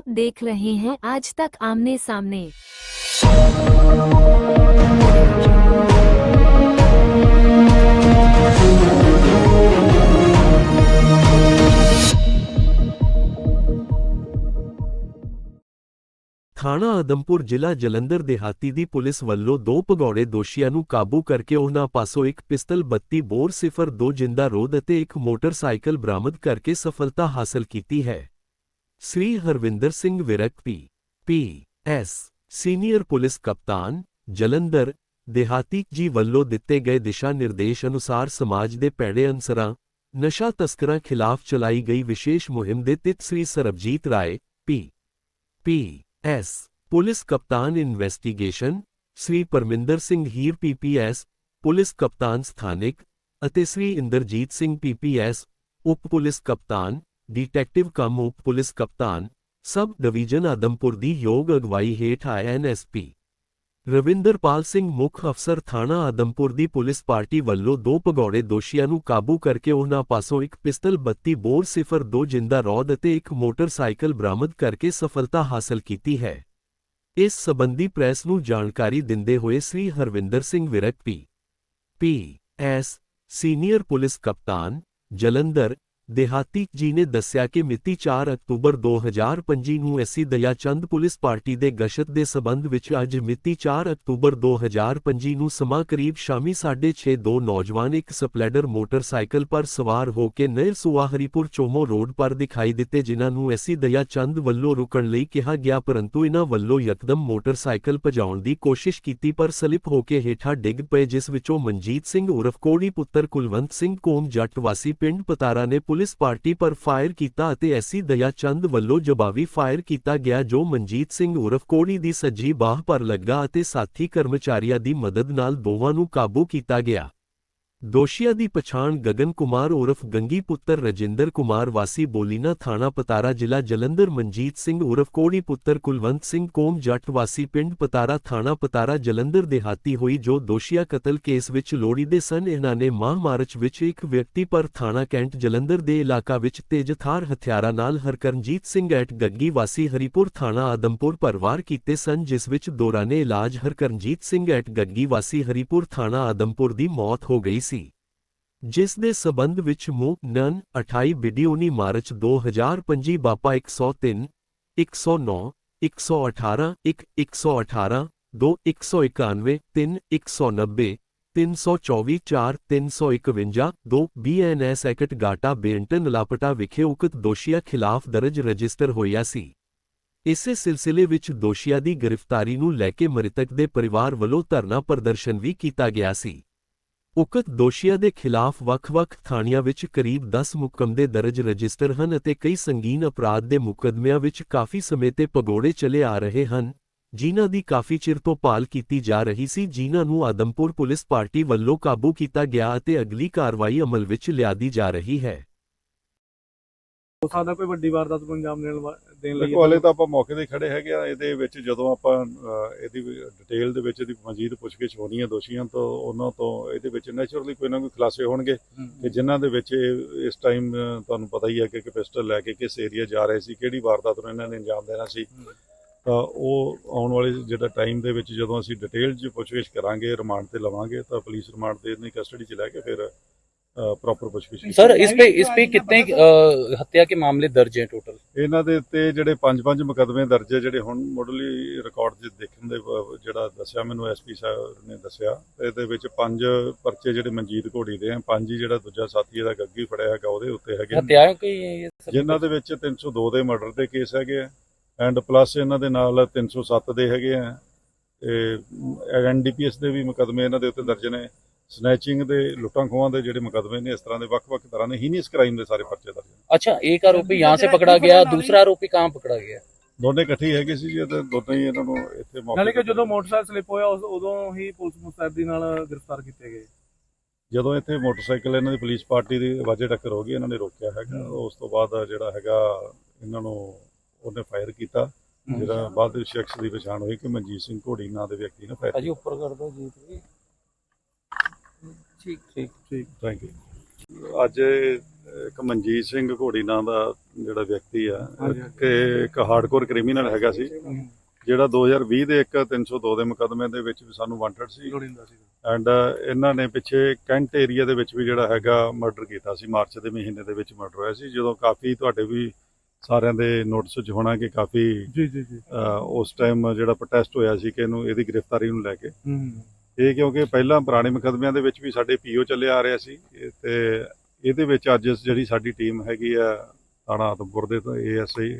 आप देख रहे हैं आज तक आमने सामने ਥਾਣਾ ਆਦਮਪੁਰ ਜ਼ਿਲ੍ਹਾ ਜਲੰਧਰ ਦਿਹਾਤੀ ਦੀ ਪੁਲਿਸ ਵੱਲੋਂ ਦੋ ਭਗੌੜੇ ਦੋਸ਼ੀਆਂ ਨੂੰ ਕਾਬੂ ਕਰਕੇ ਉਹਨਾਂ ਪਾਸੋਂ ਇੱਕ ਪਿਸਤਲ 32 ਬੋਰ 02 ਜਿੰਦਾ ਰੋਦ ਅਤੇ ਇੱਕ ਮੋਟਰਸਾਈਕਲ ਬਰਾਮਦ ਕਰਕੇ ਸਫਲਤਾ ਹਾਸਲ ਕੀਤੀ ਹੈ Shri Harvinder Singh Virk P P S senior police ਕਪਤਾਨ ਜਲੰਧਰ, ਦਿਹਾਤੀ ਜੀ ਵੱਲੋਂ ਦਿੱਤੇ ਗਏ ਦਿਸ਼ਾ ਨਿਰਦੇਸ਼ ਅਨੁਸਾਰ ਸਮਾਜ ਦੇ ਭੈੜੇ ਅਨਸਰਾਂ, ਨਸ਼ਾ ਤਸਕਰਾਂ ਖਿਲਾਫ ਚਲਾਈ ਗਈ ਵਿਸ਼ੇਸ਼ ਮੁਹਿੰਮ ਦੇ ਤਹਿਤ Shri Sarabjit Rai, P P S police ਕਪਤਾਨ investigation, Shri Parminder Singh Heer PPS police ਕਪਤਾਨ ਸਥਾਨਿਕ ਅਤੇ ਸ੍ਰੀ ਇੰਦਰਜੀਤ ਸਿੰਘ ਪੀਪੀਐਸ ਉਪ ਪੁਲਿਸ ਕਪਤਾਨ ਡਿਟੈਕਟਿਵ ਕਮ ਉਪ ਪੁਲਿਸ ਕਪਤਾਨ, ਸਬ ਡਿਵੀਜ਼ਨ ਆਦਮਪੁਰ ਦੀ ਯੋਗ ਅਗਵਾਈ ਹੇਠ ਐਨਐਸਪੀ ਰਵਿੰਦਰਪਾਲ ਸਿੰਘ ਮੁੱਖ ਅਫਸਰ ਥਾਣਾ ਆਦਮਪੁਰ ਦੀ ਪੁਲਿਸ ਪਾਰਟੀ ਵੱਲੋਂ ਦੋ ਭਗੌੜੇ ਦੋਸ਼ੀਆਂ ਨੂੰ ਕਾਬੂ ਕਰਕੇ ਉਹਨਾਂ ਪਾਸੋਂ ਇੱਕ ਪਿਸਤਲ 32 ਬੋਰ 02 ਜਿੰਦਾ ਰੌਦ ਅਤੇ ਇੱਕ ਮੋਟਰਸਾਈਕਲ ਬਰਾਮਦ ਕਰਕੇ ਸਫਲਤਾ ਹਾਸਲ ਕੀਤੀ ਹੈ। ਇਸ ਸਬੰਧੀ ਪ੍ਰੈਸ ਨੂੰ ਜਾਣਕਾਰੀ ਦਿੰਦੇ ਹੋਏ Shri Harvinder Singh Virk P. P S, senior police ਕਪਤਾਨ, ਜਲੰਧਰ ਦਿਹਾਤੀ ਜੀ ਨੇ ਦੱਸਿਆ ਕਿ ਮਿਤੀ 4 ਅਕਤੂਬਰ 2025 ਨੂੰ ਐਸੀ ਦਇਆ ਪੁਲਿਸ ਪਾਰਟੀ ਦੇ ਗਸ਼ਤ ਦੇ ਸਬੰਧ ਵਿੱਚ ਅੱਜ ਮਿਤੀ 4 ਅਕਤੂਬਰ 2025 ਨੂੰ ਸਮਾਂ ਕਰੀਬ ਸ਼ਾਮੀ 6:30 ਦੋ ਨੌਜਵਾਨ ਇੱਕ ਸਪਲੈਡਰ ਮੋਟਰਸਾਈਕਲ ਪਰ ਸਵਾਰ ਹੋ ਕੇ ਨਹਿਰ ਸੁਆਹਰੀਪੁਰ ਚੋਮੋ ਰੋਡ ਪਰ ਦਿਖਾਈ ਦਿੱਤੇ, ਜਿਨ੍ਹਾਂ ਨੂੰ ਐਸੀ ਦਇਆ ਚੰਦ ਵੱਲੋਂ ਰੁਕਣ ਲਈ ਕਿਹਾ ਗਿਆ, ਪਰੰਤੂ ਇਨ੍ਹਾਂ ਵੱਲੋਂ ਯਕਦਮ ਮੋਟਰਸਾਈਕਲ ਭਜਾਉਣ ਦੀ ਕੋਸ਼ਿਸ਼ ਕੀਤੀ, ਪਰ ਸਲਿਪ ਹੋ ਕੇ ਹੇਠਾਂ ਡਿੱਗ ਪਏ, ਜਿਸ ਵਿੱਚੋਂ ਮਨਜੀਤ ਸਿੰਘ ਉਰਫ ਕੋੜੀ ਪੁੱਤਰ ਕੁਲਵੰਤ ਸਿੰਘ ਕੋਮ ਜੱਟ ਵਾਸੀ ਪਿੰਡ ਪਤਾਰਾ ਨੇ ਪੁਲਿਸ ਪਾਰਟੀ ਪਰ ਫਾਇਰ ਕੀਤਾ ਅਤੇ ਐਸੀ ਦਇਆ ਚੰਦ ਵੱਲੋਂ ਜਵਾਬੀ ਫਾਇਰ ਕੀਤਾ ਗਿਆ ਜੋ ਮਨਜੀਤ ਸਿੰਘ ਉਰਫ ਕੋੜੀ ਦੀ ਸੱਜੀ ਬਾਹ ਪਰ ਲੱਗਾ ਅਤੇ ਸਾਥੀ ਕਰਮਚਾਰੀਆਂ ਦੀ ਮਦਦ ਨਾਲ ਦੋਵਾਂ ਨੂੰ ਕਾਬੂ ਕੀਤਾ ਗਿਆ। ਦੋਸ਼ੀਆਂ ਦੀ ਪਛਾਣ ਗਗਨ ਕੁਮਾਰ ਉਰਫ ਗੰਗੀ ਪੁੱਤਰ ਰਜਿੰਦਰ ਕੁਮਾਰ ਵਾਸੀ ਬੋਲੀਨਾ ਥਾਣਾ ਪਤਾਰਾ ਜ਼ਿਲ੍ਹਾ ਜਲੰਧਰ ਮਨਜੀਤ ਸਿੰਘ ਉਰਫ ਕੋੜੀ ਪੁੱਤਰ ਕੁਲਵੰਤ ਸਿੰਘ ਕੋਮ ਜੱਟ ਵਾਸੀ ਪਿੰਡ ਪਤਾਰਾ ਥਾਣਾ ਪਤਾਰਾ ਜਲੰਧਰ ਦੇਹਾਤੀ ਹੋਈ ਜੋ ਦੋਸ਼ੀਆ ਕਤਲ ਕੇਸ ਵਿੱਚ ਲੋੜੀਦੇ ਸਨ, ਇਹਨਾਂ ਨੇ ਮਾਹ ਮਾਰਚ ਵਿੱਚ ਇੱਕ ਵਿਅਕਤੀ ਪਰ ਥਾਣਾ ਕੈਂਟ ਜਲੰਧਰ ਦੇ ਇਲਾਕਾ ਵਿੱਚ ਤੇਜ਼ਧਾਰ ਹਥਿਆਰਾਂ ਨਾਲ ਹਰਕਰਨਜੀਤ ਸਿੰਘ ਐਟ ਗੱਗੀ ਵਾਸੀ ਹਰੀਪੁਰ ਥਾਣਾ ਆਦਮਪੁਰ ਪਰਵਾਰ ਕੀਤੇ ਸਨ, ਜਿਸ ਵਿੱਚ ਦੌਰਾਨੇ ਇਲਾਜ ਹਰਕਰਨਜੀਤ ਸਿੰਘ ਐਟ ਗੱਗੀ ਵਾਸੀ ਹਰੀਪੁਰ ਥਾਣਾ ਆਦਮਪੁਰ ਦੀ ਮੌਤ ਹੋ ਗਈ ਸੀ। ਜਿਸ ਦੇ ਸਬੰਧ ਵਿੱਚ ਮੂ ਨਨ 28 ਵੀਡੀਓਨੀ ਮਾਰਚ 2025 ਬਾਪਾ 103 109 118 1 118 2 191 3 190 324 4 351 2 ਬੀਐਨਐਸ ਐਕਟ ਗਾਟਾ ਬੇਂਟਨ ਲਾਪਟਾ ਵਿਖੇ ਉਕਤ ਦੋਸ਼ੀਆਂ ਖਿਲਾਫ ਦਰਜ ਰਜਿਸਟਰ ਹੋਇਆ ਸੀ। ਇਸੇ ਸਿਲਸਿਲੇ ਵਿੱਚ ਦੋਸ਼ੀਆਂ ਦੀ ਗ੍ਰਿਫਤਾਰੀ ਨੂੰ ਲੈ ਕੇ ਮ੍ਰਿਤਕ ਦੇ ਪਰਿਵਾਰ ਵੱਲੋਂ ਧਰਨਾ ਪ੍ਰਦਰਸ਼ਨ ਵੀ ਕੀਤਾ ਗਿਆ ਸੀ। ਉਕਤ ਦੋਸ਼ੀਆਂ ਦੇ ਖਿਲਾਫ ਵੱਖ-ਵੱਖ ਥਾਣਿਆਂ ਵਿੱਚ ਕਰੀਬ 10 ਮੁਕੰਮਦੇ ਦਰਜ ਰਜਿਸਟਰ ਹਨ ਅਤੇ ਕਈ ਸੰਗੀਨ ਅਪਰਾਧ ਦੇ ਮੁਕੱਦਮਿਆਂ ਵਿੱਚ ਕਾਫੀ ਸਮੇਂ ਤੇ ਪਗੋੜੇ ਚਲੇ ਆ ਰਹੇ ਹਨ, ਜਿਨ੍ਹਾਂ ਦੀ ਕਾਫੀ ਚਿਰ ਤੋਂ ਭਾਲ ਕੀਤੀ ਜਾ ਰਹੀ ਸੀ, ਜਿਨ੍ਹਾਂ ਨੂੰ ਆਦਮਪੁਰ ਪੁਲਿਸ ਪਾਰਟੀ ਵੱਲੋਂ ਕਾਬੂ ਕੀਤਾ ਗਿਆ ਅਤੇ ਅਗਲੀ ਕਾਰਵਾਈ ਅਮਲ ਵਿੱਚ ਲਿਆਦੀ ਜਾ ਰਹੀ ਹੈ। ਹੋ ਸਕਦਾ ਕੋਈ ਵੱਡੀ ਵਾਰਦਾਤ ਨੂੰ ਅੰਜਾਮ ਦੇਣ ਵਾ- ਦੇਣ ਲਈ ਦੇਖੋ ਹਲੇ ਤਾਂ ਆਪਾਂ ਮੌਕੇ ਤੇ ਖੜੇ ਹੈਗੇ ਆ। ਇਹਦੇ ਵਿੱਚ ਜਦੋਂ ਆਪਾਂ ਅਹ, ਇਹਦੀ ਡਿਟੇਲ ਦੇ ਵਿੱਚ ਇਹਦੀ ਮਜੀਦ ਪੁੱਛਗਿੱਛ ਹੋਣੀ ਹੈ ਦੋਸ਼ੀਆਂ ਤੋਂ ਉਹਨਾਂ ਤੋਂ ਇਹਦੇ ਵਿੱਚ ਨੈਚੁਰਲੀ ਕੋਈ ਨਾ ਕੋਈ ਖੁਲਾਸੇ ਹੋਣਗੇ। ਕਿ ਜਿਨ੍ਹਾਂ ਦੇ ਵਿੱਚ ਇਹ ਇਸ ਟਾਈਮ ਤੁਹਾਨੂੰ ਪਤਾ ਹੀ ਹੈ ਕਿ ਇੱਕ ਪਿਸਟਲ ਲੈ ਕੇ ਕਿਸ ਏਰੀਆ ਜਾ ਰਹੇ ਸੀ ਕਿਹੜੀ ਵਾਰਦਾਤ ਨੂੰ ਇਹਨਾਂ ਨੇ ਅੰਜਾਮ ਦੇਣਾ ਸੀ। ਤਾਂ ਉਹ ਆਉਣ ਵਾਲੇ ਜਿਹੜਾ ਟਾਈਮ ਦੇ ਵਿੱਚ ਜਦੋਂ ਅਸੀਂ ਡਿਟੇਲ 'ਚ ਪੁੱਛਗਿੱਛ ਕਰਾਂਗੇ ਰਿਮਾਂਡ ਤੇ ਲਵਾਂਗੇ ਤਾਂ ਪੁਲਿਸ ਰਿਮਾਂਡ ਤੇ ਇਹਨੀ ਕਸਟਡੀ 'ਚ ਲੈ ਕੇ ਫਿਰ ਪ੍ਰੋਪਰ ਪੁੱਛਗਿੱਛ ਕੀਤੀ सर इस पे इस पे कितने अ, हत्या के मामले दर्ज हैं टोटल ਇਹਨਾਂ ਦੇ ਉੱਤੇ ਜਿਹੜੇ ਪੰਜ ਪੰਜ ਮੁਕੱਦਮੇ ਦਰਜ ਹੈ ਜਿਹੜੇ ਹੁਣ ਮੁੱਢਲੀ ਰਿਕਾਰਡ 'ਚ ਦੇਖਣ ਦੇ ਬ- ਜਿਹੜਾ ਦੱਸਿਆ ਮੈਨੂੰ ਐਸਪੀ ਸਾਹਿਬ ਨੇ ਦੱਸਿਆ ਤੇ ਇਹਦੇ ਵਿੱਚ ਪੰਜ ਪਰਚੇ ਜਿਹੜੇ ਮਨਜੀਤ ਘੋੜੀ ਦੇ ਆ ਪੰਜ ਹੀ ਜਿਹੜਾ ਦੂਜਾ ਸਾਥੀ ਇਹਦਾ ਗੱਗੀ ਫੜਿਆ ਹੈਗਾ ਉਹਦੇ ਉੱਤੇ ਹੈਗੇ ਨੇ। हत्याओं के ये ये सब ਜਿਨ੍ਹਾਂ ਦੇ ਵਿੱਚ 302 ਦੇ ਮਰਡਰ ਦੇ ਕੇਸ ਹੈਗੇ ਆ ਐਂਡ ਪਲੱਸ ਇਹਨਾਂ ਦੇ ਨਾਲ 307 ਦੇ ਹੈਗੇ ਆ ਤੇ ਐਨਡੀਪੀਐਸ ਦੇ ਵੀ ਮੁਕੱਦਮੇ ਇਹਨਾਂ ਦੇ ਉੱਤੇ ਦਰਜ ਨੇ ਸਨੈਚਿੰਗ ਦੇ ਲੁੱਟਾਂ ਖੋਹਾਂ ਦੇ ਜਿਹੜੇ ਮੁਕੱਦਮੇ ਨੇ ਇਸ ਤਰ੍ਹਾਂ ਦੇ ਵੱਖ-ਵੱਖ ਤਰ੍ਹਾਂ ਦੇ ਹੀਨੀਅਸ ਕ੍ਰਾਈਮ ਦੇ ਸਾਰੇ ਪਰਚੇ ਦਰਜ ਨੇ अच्छा एक आरोपी यहाँ से पकड़ा गया दूसरा आरोपी कहाँ पकड़ा गया ਦੋਨੇ ਇਕੱਠੇ ਹੀ ਹੈਗੇ ਸੀ ਜੀ ਤੇ ਦੋਨੇ ਹੀ ਇਹਨਾਂ ਨੂੰ ਇੱਥੇ ਮੌਕੇ ਨਾਲੇ ਕਿ ਤੇ- ਜਦੋਂ ਮੋਟਰਸਾਈਕਲ ਸਲਿੱਪ ਹੋਇਆ ਉਸ- ਉਦੋਂ ਹੀ ਪੁਲਿਸ ਮੁਸਤੈਦੀ ਨਾਲ ਗ੍ਰਿਫਤਾਰ ਕੀਤੇ ਗਏ ਜਦੋਂ ਇੱਥੇ ਮੋਟਰਸਾਈਕਲ ਇਹਨਾਂ ਦੀ ਪੁਲਿਸ ਪਾਰਟੀ ਦੀ ਵਾਜੇ ਟੱਕਰ ਹੋ ਗਈ ਇਹਨਾਂ ਨੇ ਰੋਕਿਆ ਹੈਗਾ ਉਸ ਤੋਂ ਬਾਅਦ ਜਿਹੜਾ ਹੈਗਾ ਇਹਨਾਂ ਨੂੰ ਉਹਨੇ ਫਾਇਰ ਕੀਤਾ ਜਿਹੜਾ ਬਾਅਦ ਵਿੱਚ ਸ਼ਖਸ ਦੀ ਪਛਾਣ ਹੋਈ ਕਿ ਮਨਜੀਤ ਸਿੰਘ ਘੋੜੀ ਨਾਂ ਦੇ ਵਿਅਕਤੀ ਨੇ ਫਾਇਰ अजी ऊपर कर दो जी ਠੀਕ ਠੀਕ ਠੀਕ। ਥੈਂਕ ਯੂ ਅੱਜ ਇੱਕ ਮਨਜੀਤ ਸਿੰਘ ਘੋੜੀ ਨਾਂ ਦਾ ਜਿਹੜਾ ਵਿਅਕਤੀ ਆ। ਕਿ ਇੱਕ ਹਾਰਡਕੋਰ ਕ੍ਰਿਮੀਨਲ ਹੈਗਾ ਸੀ ਜਿਹੜਾ 2020 ਦੇ ਇੱਕ 302 ਦੇ ਮੁਕਦਮੇ ਦੇ ਵਿੱਚ ਵੀ ਸਾਨੂੰ ਵਾਂਟਡ ਸੀ। ਐਂਡ ਇਹਨਾਂ ਨੇ ਪਿੱਛੇ ਕੈਂਟ ਏਰੀਆ ਦੇ ਵਿੱਚ ਵੀ ਜਿਹੜਾ ਹੈਗਾ ਮਰਡਰ ਕੀਤਾ ਸੀ ਮਾਰਚ ਦੇ ਮਹੀਨੇ ਦੇ ਵਿੱਚ ਮਰਡਰ ਹੋਇਆ ਸੀ। ਜਦੋਂ ਕਾਫੀ ਤੁਹਾਡੇ ਵੀ ਸਾਰਿਆਂ ਦੇ ਨੋਟਿਸ 'ਚ ਹੋਣਾ ਕਿ ਕਾਫੀ ਜੀ ਜੀ ਜੀ। ਉਸ ਟਾਈਮ ਜਿਹੜਾ ਪ੍ਰੋਟੈਸਟ ਹੋਇਆ ਸੀ ਕਿ ਇਹਨੂੰ ਇਹਦੀ ਗ੍ਰਿਫਤਾਰੀ ਨੂੰ ਲੈ ਕੇ। ਇਹ ਕਿਉਂਕਿ ਪਹਿਲਾਂ ਪੁਰਾਣੇ ਮੁਕੱਦਮਿਆਂ ਦੇ ਵਿੱਚ ਵੀ ਸਾਡੇ ਪੀਓ ਚੱਲਿਆ ਆ ਰਿਹਾ ਸੀ ਤੇ ਇਹਦੇ ਵਿੱਚ ਅੱਜ ਜਿਹੜੀ ਸਾਡੀ ਟੀਮ ਹੈਗੀ ਆ ਥਾਣਾ ਆਦਮਪੁਰ ਦੇ ਤੋਂ ਏਐਸਆਈ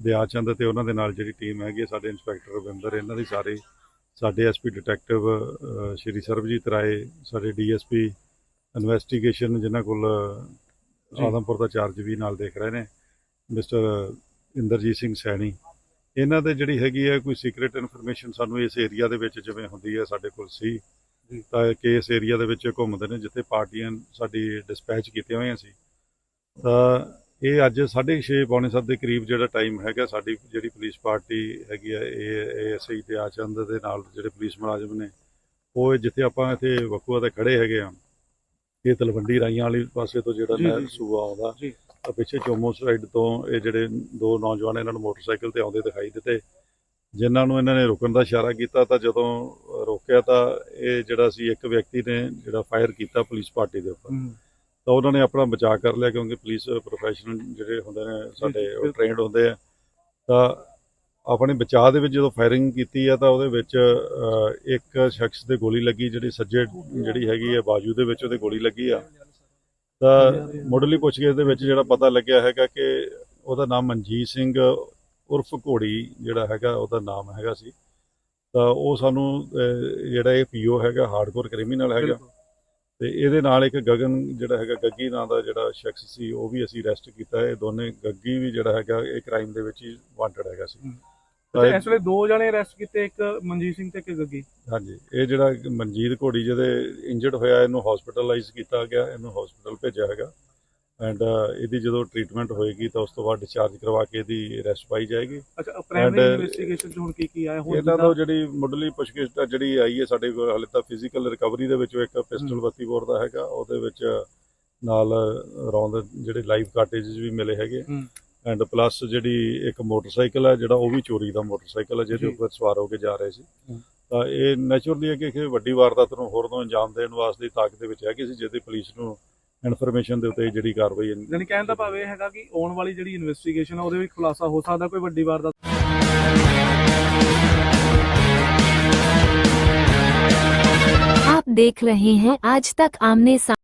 ਦਿਆਚੰਦ ਤੇ ਉਹਨਾਂ ਦੇ ਨਾਲ ਜਿਹੜੀ ਟੀਮ ਹੈਗੀ ਆ, ਸਾਡੇ ਇੰਸਪੈਕਟਰ ਰਵਿੰਦਰ ਇਹਨਾਂ ਦੀ ਸਾਰੇ ਸਾਡੇ ਐਸਪੀ ਡਿਟੈਕਟਿਵ ਸ਼੍ਰੀ ਸਰਬਜੀਤ ਰਾਏ ਸਾਡੇ ਡੀਐਸਪੀ ਇਨਵੈਸਟੀਗੇਸ਼ਨ ਜਿਨ੍ਹਾਂ ਕੋਲ। ਆਦਮਪੁਰ ਦਾ ਚਾਰਜ ਵੀ ਨਾਲ ਦੇਖ ਰਹੇ ਨੇ ਮਿਸਟਰ ਇੰਦਰਜੀਤ ਸਿੰਘ ਸੈਣੀ ਇਹਨਾਂ ਦੇ ਜਿਹੜੀ ਹੈਗੀ ਹੈ ਕੋਈ ਸੀਕ੍ਰੀਟ ਇਨਫੋਰਮੇਸ਼ਨ ਸਾਨੂੰ ਇਸ ਏਰੀਆ ਦੇ ਵਿੱਚ ਜਿਵੇਂ ਹੁੰਦੀ ਹੈ ਸਾਡੇ ਕੋਲ ਸੀ। ਤਾਂ ਕਿ ਇਸ ਏਰੀਆ ਦੇ ਵਿੱਚ ਘੁੰਮਦੇ ਨੇ ਜਿੱਥੇ ਪਾਰਟੀਆਂ ਸਾਡੀ ਡਿਸਪੈਚ ਕੀਤੀਆਂ ਹੋਈਆਂ ਸੀ ਤਾਂ ਇਹ ਅੱਜ 6:30 ਪੌਣੇ ਸੱਤ ਦੇ ਕਰੀਬ ਜਿਹੜਾ ਟਾਈਮ ਹੈਗਾ ਸਾਡੀ ਜਿਹੜੀ ਪੁਲਿਸ ਪਾਰਟੀ ਹੈਗੀ ਹੈ ਇਹ ਏਐਸਆਈ ਤੇ ਆਚੰਦ ਦੇ ਨਾਲ ਜਿਹੜੇ ਪੁਲਿਸ ਮੁਲਾਜ਼ਮ ਨੇ ਉਹ ਜਿੱਥੇ ਆਪਾਂ ਇੱਥੇ ਵਕੂਆ ਤੇ ਖੜੇ ਹੈਗੇ ਆ ਇਹ ਤਲਵੰਡੀ ਰਾਈਆਂ ਵਾਲੀ ਪਾਸੇ ਤੋਂ ਜਿਹੜਾ। ਸੂਆ ਆਉਂਦਾ ਤਾਂ ਪਿੱਛੇ ਚੋਮੋ ਸਾਈਡ ਤੋਂ ਇਹ ਜਿਹੜੇ ਦੋ ਨੌਜਵਾਨ ਇਹਨਾਂ ਨੂੰ ਮੋਟਰਸਾਈਕਲ ਤੇ ਆਉਂਦੇ ਦਿਖਾਈ ਦਿੱਤੇ। ਜਿਨ੍ਹਾਂ ਨੂੰ ਇਹਨਾਂ ਨੇ ਰੁਕਣ ਦਾ ਇਸ਼ਾਰਾ ਕੀਤਾ ਤਾਂ ਜਦੋਂ ਰੋਕਿਆ ਤਾਂ ਇਹ ਜਿਹੜਾ ਸੀ ਇੱਕ ਵਿਅਕਤੀ ਨੇ ਜਿਹੜਾ ਫਾਇਰ ਕੀਤਾ ਪੁਲਿਸ ਪਾਰਟੀ ਦੇ ਉੱਪਰ। ਤਾਂ ਉਹਨਾਂ ਨੇ ਆਪਣਾ ਬਚਾਅ ਕਰ ਲਿਆ ਕਿਉਂਕਿ ਪੁਲਿਸ ਪ੍ਰੋਫੈਸ਼ਨਲ ਜਿਹੜੇ ਹੁੰਦੇ ਨੇ ਸਾਡੇ ਬਿਲਕੁਲ। ਟ੍ਰੇਨਡ ਹੁੰਦੇ ਆ। ਤਾਂ ਆਪਣੇ ਬਚਾਅ ਦੇ ਵਿੱਚ ਜਦੋਂ ਫਾਇਰਿੰਗ ਕੀਤੀ ਆ ਤਾਂ ਉਹਦੇ ਵਿੱਚ ਇੱਕ ਸ਼ਖਸ ਦੇ ਗੋਲੀ ਲੱਗੀ ਜਿਹੜੀ ਸੱਜੇ ਜਿਹੜੀ ਹੈਗੀ ਆ ਬਾਜੂ ਦੇ ਵਿੱਚ ਉਹਦੇ ਗੋਲੀ ਲੱਗੀ ਆ। ਤਾਂ ਮੁੱਢਲੀ ਪੁੱਛਗਿੱਛ ਦੇ ਵਿੱਚ ਜਿਹੜਾ ਪਤਾ ਲੱਗਿਆ ਹੈਗਾ ਕਿ ਉਹਦਾ ਨਾਮ ਮਨਜੀਤ ਸਿੰਘ ਉਰਫ ਘੋੜੀ ਜਿਹੜਾ ਹੈਗਾ ਉਹਦਾ ਨਾਮ ਹੈਗਾ ਸੀ। ਤਾਂ ਉਹ ਸਾਨੂੰ ਜਿਹੜਾ ਇਹ ਪੀਓ ਹੈਗਾ ਹਾਰਡਕੋਰ ਕ੍ਰਿਮੀਨਲ ਹੈਗਾ। ਤੇ ਇਹਦੇ ਨਾਲ ਇੱਕ ਗਗਨ ਜਿਹੜਾ ਹੈਗਾ ਗੱਗੀ ਨਾਂ ਦਾ ਜਿਹੜਾ ਸ਼ਖਸ ਸੀ ਉਹ ਵੀ ਅਸੀਂ ਅਰੈਸਟ ਕੀਤਾ। ਇਹ ਦੋਨੇ ਗੱਗੀ ਵੀ ਜਿਹੜਾ ਹੈਗਾ ਇਹ ਕ੍ਰਾਈਮ ਦੇ ਵਿੱਚ ਹੀ ਵਾਂਟਡ ਹੈਗਾ ਸੀ। ਇਹ- ਇਸ ਵੇਲੇ ਦੋ ਜਣੇ ਅਰੈਸਟ ਕੀਤੇ ਇੱਕ ਮਨਜੀਤ ਸਿੰਘ ਤੇ ਇੱਕ ਗੱਗੀ। ਹਾਂਜੀ ਇਹ ਜਿਹੜਾ ਮਨਜੀਤ ਘੋੜੀ ਜਿਹਦੇ ਇੰਜਰਡ ਹੋਇਆ ਇਹਨੂੰ ਹਸਪੀਟਲਾਈਜ਼ ਕੀਤਾ ਗਿਆ ਇਹਨੂੰ ਹਸਪੀਟਲ ਭੇਜਿਆ ਹੈਗਾ। ਐਂਡ ਇਹਦੀ ਜਦੋਂ ਟ੍ਰੀਟਮੈਂਟ ਹੋਏਗੀ ਤਾਂ ਉਸ ਤੋਂ ਬਾਅਦ ਡਿਸਚਾਰਜ ਕਰਵਾ ਕੇ ਇਹਦੀ ਅਰੈਸਟ ਪਾਈ ਜਾਏਗੀ। ਅੱਛਾ ਪ੍ਰਾਇਮਰੀ ਇਨਵੈਸਟੀਗੇਸ਼ਨ ਚ ਹੁਣ ਕੀ ਕੀ ਆਇਆ? ਹੁਣ ਇਹਨਾਂ ਤੋਂ ਜਿਹੜੀ ਮੁੱਢਲੀ ਪੁੱਛਗਿੱਛ ਤਾਂ ਜਿਹੜੀ ਆਈ ਹੈ ਸਾਡੇ ਕੋਲ ਹਾਲੇ ਤਾਂ ਫਿਜ਼ੀਕਲ ਰਿਕਵਰੀ ਦੇ ਵਿੱਚ ਇੱਕ ਪਿਸਟਲ ਹਮ। 32 ਬੋਰ ਦਾ ਹੈਗਾ ਉਹਦੇ ਵਿੱਚ ਨਾਲ ਰੌਂਦ ਜਿਹੜੇ ਲਾਈਵ ਕਾਰਟੇਜਸ ਵੀ ਮਿਲੇ ਹੈਗੇ। ਐਂਡ ਪਲੱਸ ਜਿਹੜੀ ਇੱਕ ਮੋਟਰਸਾਈਕਲ ਹੈ ਜਿਹੜਾ ਉਹ ਵੀ ਚੋਰੀ ਦਾ ਮੋਟਰਸਾਈਕਲ ਹੈ ਜਿਹਦੇ ਜੀ। ਉੱਪਰ ਸਵਾਰ ਹੋ ਕੇ ਜਾ ਰਹੇ ਸੀ ਹਮ। ਤਾਂ ਇਹ ਨੈਚੁਰਲੀ ਹੈ ਕਿ ਕਿ ਵੱਡੀ ਵਾਰਦਾਤ ਨੂੰ ਹੋਰ ਤੋਂ ਅੰਜਾਮ ਦੇਣ ਵਾਸਤੇ ਦੀ ਤਾਕਤ ਦੇ ਵਿੱਚ ਹੈ ਕਿਸੇ ਜਿਹਦੀ ਪੁਲਿਸ ਨੂੰ ਇਨਫੋਰਮੇਸ਼ਨ ਦੇ ਉੱਤੇ ਜਿਹੜੀ ਕਾਰਵਾਈ ਹੈ ਯਾਨੀ ਕਹਿਣ ਦਾ ਭਾਵ ਇਹ ਹੈਗਾ ਕਿ ਆਉਣ ਵਾਲੀ ਜਿਹੜੀ ਇਨਵੈਸਟੀਗੇਸ਼ਨ ਆ ਉਹਦੇ ਵਿੱਚ ਖੁਲਾਸਾ ਹੋ ਸਕਦਾ ਕੋਈ ਵੱਡੀ ਵਾਰਦਾਤ आप देख रहे हैं आज तक आमने सामने